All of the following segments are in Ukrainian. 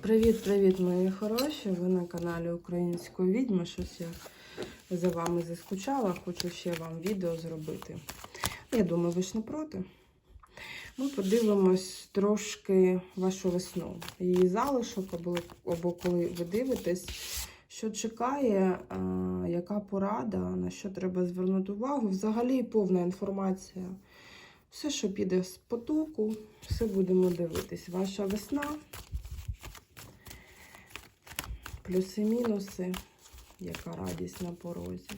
Привіт-привіт, мої хороші! Ви на каналі Української відьми. Щось я за вами заскучала, хочу ще вам відео зробити. Я думаю, ви ж не проти. Ми подивимось трошки вашу весну. Її залишок, або, коли ви дивитесь, що чекає, а, яка порада, на що треба звернути увагу. Взагалі повна інформація. Все, що піде з потоку, все будемо дивитись. Ваша весна плюси-мінуси, яка радість на порозі.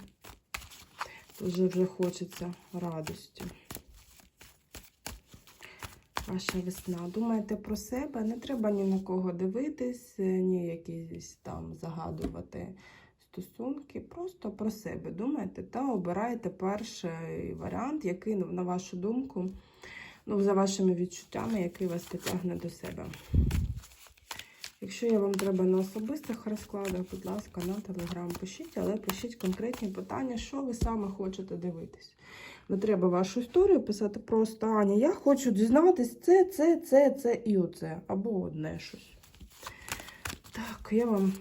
Дуже вже хочеться радості. Ваша весна. Думайте про себе, не треба ні на кого дивитись, ні якісь там загадувати стосунки. Просто про себе думайте та обирайте перший варіант, який, на вашу думку, ну, за вашими відчуттями, який вас потягне до себе. Якщо я вам треба на особистих розкладах, будь ласка, на телеграм пишіть, але пишіть конкретні питання, що ви саме хочете дивитись. Не треба вашу історію писати просто Аня, я хочу дізнатись це, це, це, це і оце. Або одне щось. Так, я вам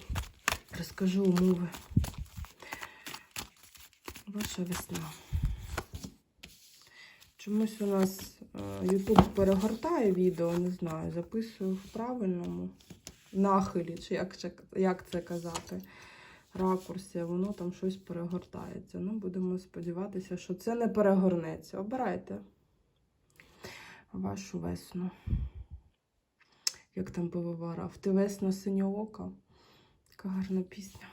розкажу умови. Ваша весна. Чомусь у нас YouTube перегортає відео, не знаю, записую в правильному нахилі, чи як, це- як це казати, ракурсі, воно там щось перегортається. Ну, будемо сподіватися, що це не перегорнеться. Обирайте вашу весну. Як там пивовара? В ти весну синьоока. Така гарна пісня.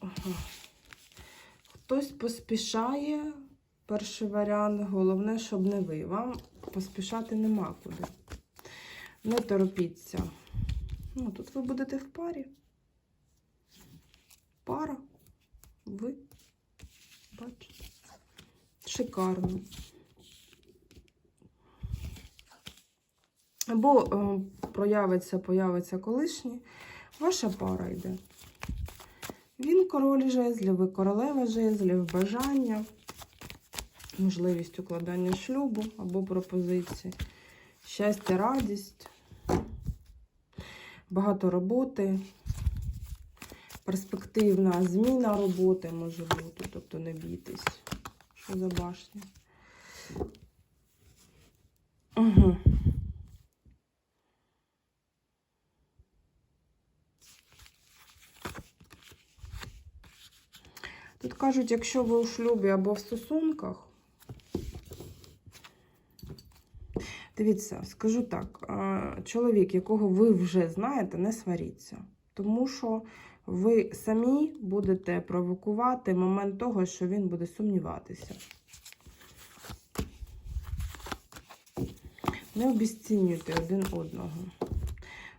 Ага. Хтось поспішає. Перший варіант, головне, щоб не ви. Вам поспішати нема куди. Не торопіться. Ну, тут ви будете в парі. Пара. Ви. Бачите. Шикарно. Або е, проявиться, появиться колишній. Ваша пара йде. Він король жезлів, ви королева жезлів, бажання можливість укладання шлюбу або пропозиції, щастя, радість, багато роботи, перспективна зміна роботи може бути, тобто не бійтесь, що за башня. Угу. Тут кажуть, якщо ви у шлюбі або в стосунках, Дивіться, скажу так: чоловік, якого ви вже знаєте, не сваріться. Тому що ви самі будете провокувати момент того, що він буде сумніватися. Не обіцінюйте один одного.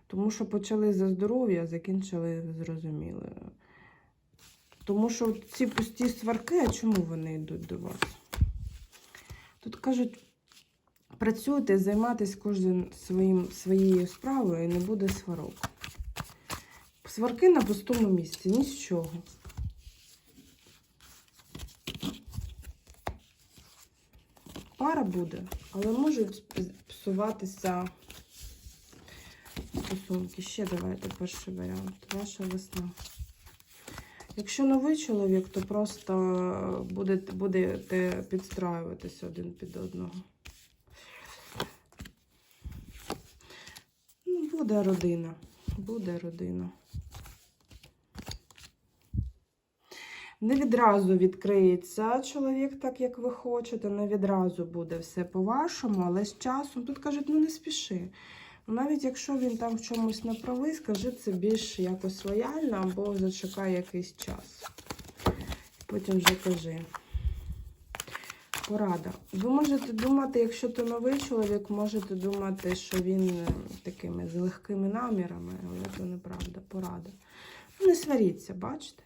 Тому що почали за здоров'я, закінчили, зрозуміли. Тому що ці пусті сварки, а чому вони йдуть до вас? Тут кажуть, працюйте, займайтесь кожен своїм, своєю справою і не буде сварок. Сварки на пустому місці, ні з чого. Пара буде, але можуть псуватися стосунки. Ще давайте перший варіант. Ваша весна. Якщо новий чоловік, то просто будете, будете підстраюватися один під одного. Ну, буде родина. Буде родина. Не відразу відкриється чоловік, так як ви хочете, не відразу буде все по-вашому, але з часом тут кажуть, ну не спіши. Навіть якщо він там в чомусь не правий, скажи це більш якось лояльно або зачекай якийсь час. Потім вже кажи. Порада. Ви можете думати, якщо то новий чоловік, можете думати, що він е, такими з легкими намірами, але це неправда. Порада. Ну, не сваріться, бачите?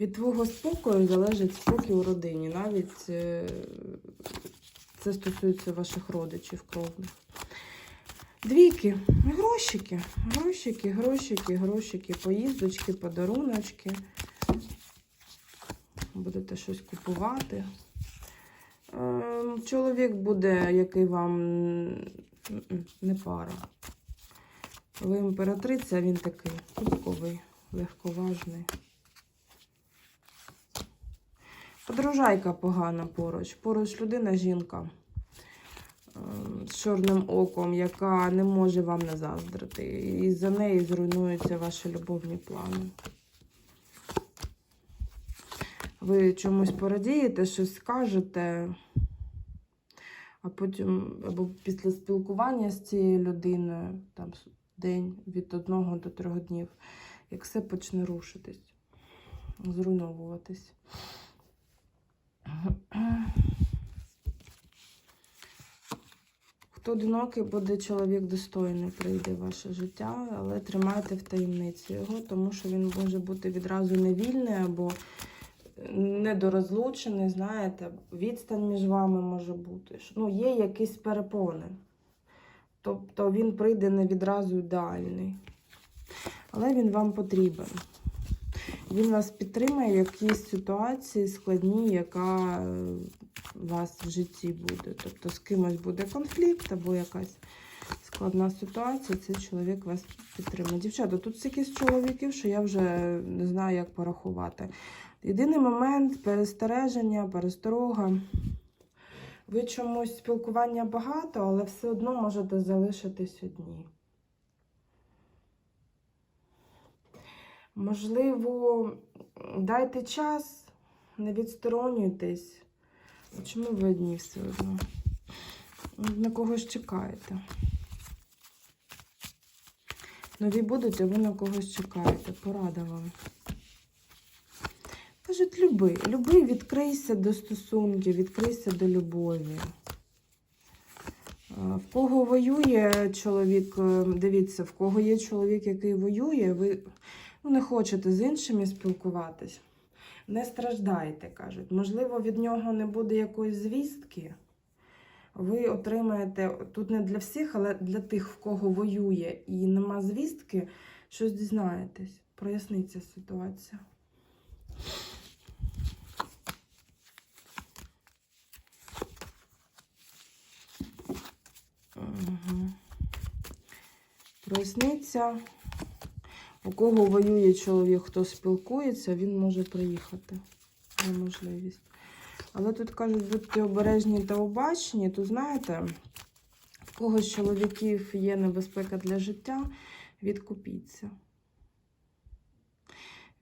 Від твого спокою залежить спокій у родині. Навіть е, це стосується ваших родичів кровних. Двійки, грошики, грошики, грошики, грошики, поїздочки, подаруночки. будете щось купувати. Ем, Чоловік буде, який вам не пара. Ви імператриця, він такий кубковий, легковажний. Подружайка погана поруч. Поруч людина жінка з чорним оком, яка не може вам не. І за неї зруйнуються ваші любовні плани. Ви чомусь порадієте, щось скажете, а потім або після спілкування з цією людиною, там день від одного до трьох днів, як все почне рушитись, зруйновуватись. Хто одинокий, буде чоловік достойний, прийде в ваше життя, але тримайте в таємниці його, тому що він може бути відразу невільний або недорозлучений, знаєте, відстань між вами може бути. Ну, є якісь перепони. Тобто він прийде не відразу ідеальний. Але він вам потрібен. Він вас підтримає в якійсь ситуації складній, яка е, у вас в житті буде. Тобто з кимось буде конфлікт або якась складна ситуація, цей чоловік вас підтримує. Дівчата, тут стільки чоловіків, що я вже не знаю, як порахувати. Єдиний момент перестереження, пересторога. Ви чомусь спілкування багато, але все одно можете залишитись одні. Можливо, дайте час, не відсторонюйтесь. Чому ви одні все одно? На когось чекаєте. Нові будуть, а ви на когось чекаєте. Порада вам. Кажуть, люби. Люби, відкрийся до стосунків, відкрийся до любові. В кого воює чоловік, е, дивіться, в кого є чоловік, який воює, ви ну, не хочете з іншими спілкуватись. Не страждайте, кажуть. Можливо, від нього не буде якоїсь звістки. Ви отримаєте тут не для всіх, але для тих, в кого воює і нема звістки, щось дізнаєтесь. Проясниться ситуація. Угу. Проясниться. У кого воює чоловік, хто спілкується, він може приїхати. Є можливість. Але тут кажуть, будьте обережні та обачні, то знаєте, в кого з чоловіків є небезпека для життя, відкупіться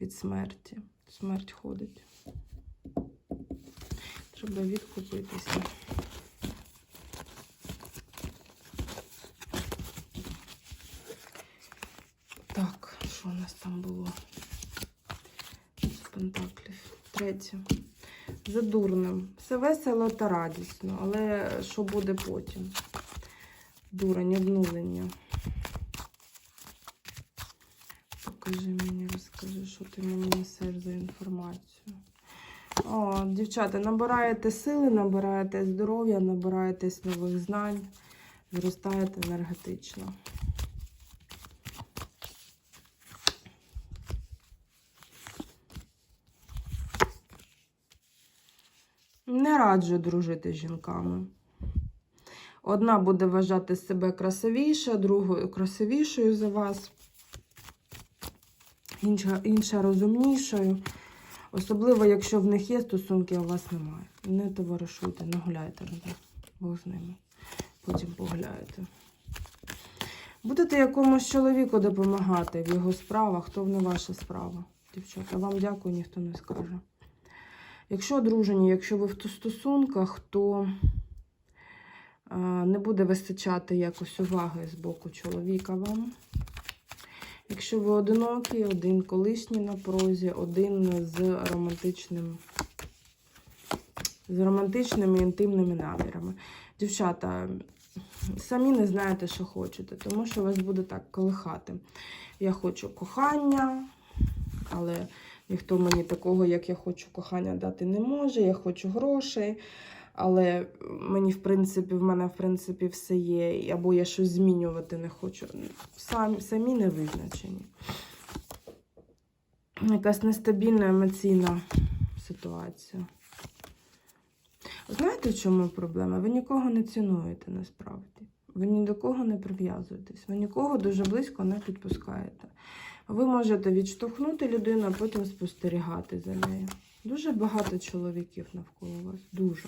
від смерті. Смерть ходить. Треба відкупитися. Так, що у нас там було? З пентаклів. Третє. За дурним. Все весело та радісно, але що буде потім? Дурень, обнулення. Покажи мені, розкажи, що ти мені несеш за інформацію. О, дівчата, набираєте сили, набираєте здоров'я, набираєтесь нових знань, зростаєте енергетично. Не раджу дружити з жінками. Одна буде вважати себе красивіша, другою красивішою за вас, інша, інша розумнішою. Особливо, якщо в них є стосунки, а у вас немає. Не товаришуйте, не гуляйте разом. Бог з ними. Потім погуляєте. Будете якомусь чоловіку допомагати в його справах, то не ваша справа. Дівчата, вам дякую, ніхто не скаже. Якщо одружені, якщо ви в стосунках, то е, не буде вистачати якось уваги з боку чоловіка вам. Якщо ви одинокі, один колишній на прозі, один з романтичним, з романтичними інтимними намірами. Дівчата, самі не знаєте, що хочете, тому що вас буде так колихати. Я хочу кохання, але ніхто мені такого, як я хочу кохання дати не може. Я хочу грошей, але мені, в принципі, в мене, в принципі, все є, або я щось змінювати не хочу. Самі, самі не визначені. Якась нестабільна емоційна ситуацію. Знаєте, в чому проблема? Ви нікого не цінуєте насправді. Ви ні до кого не прив'язуєтесь, ви нікого дуже близько не підпускаєте. Ви можете відштовхнути людину, а потім спостерігати за нею. Дуже багато чоловіків навколо вас. Дуже.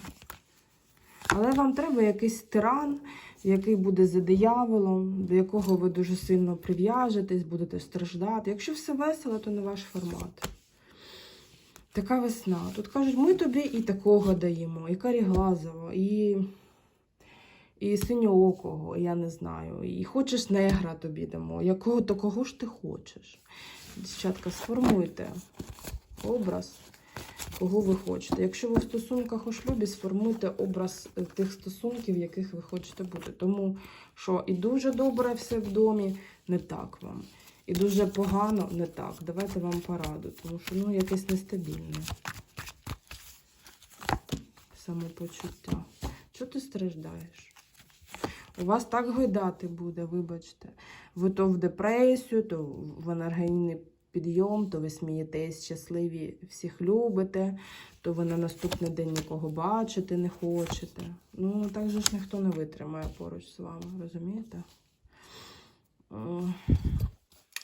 Але вам треба якийсь тиран, який буде за дияволом, до якого ви дуже сильно прив'яжетесь, будете страждати. Якщо все весело, то не ваш формат. Така весна. Тут кажуть, ми тобі і такого даємо, і каріглазового, і, і синьоокого, я не знаю. І хочеш негра тобі дамо. Якого, то кого ж ти хочеш? Дівчатка, сформуйте образ, кого ви хочете. Якщо ви в стосунках у шлюбі, сформуйте образ тих стосунків, в яких ви хочете бути. Тому що і дуже добре все в домі, не так вам. І дуже погано не так. Давайте вам пораду, тому що ну якесь нестабільне самопочуття. Чого ти страждаєш? У вас так гойдати буде, вибачте. Ви то в депресію, то в енергійний підйом, то ви смієтесь, щасливі, всіх любите, то ви на наступний день нікого бачити не хочете. Ну, так же ж ніхто не витримає поруч з вами, розумієте?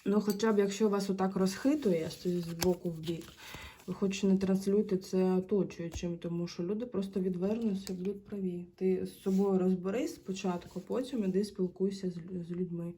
Ну, хоча б якщо вас отак розхитує з боку в бік, ви хоч не транслюйте це оточуючим, тому що люди просто відвернуться, будуть праві. Ти з собою розберись спочатку, потім іди спілкуйся з, лю- з людьми.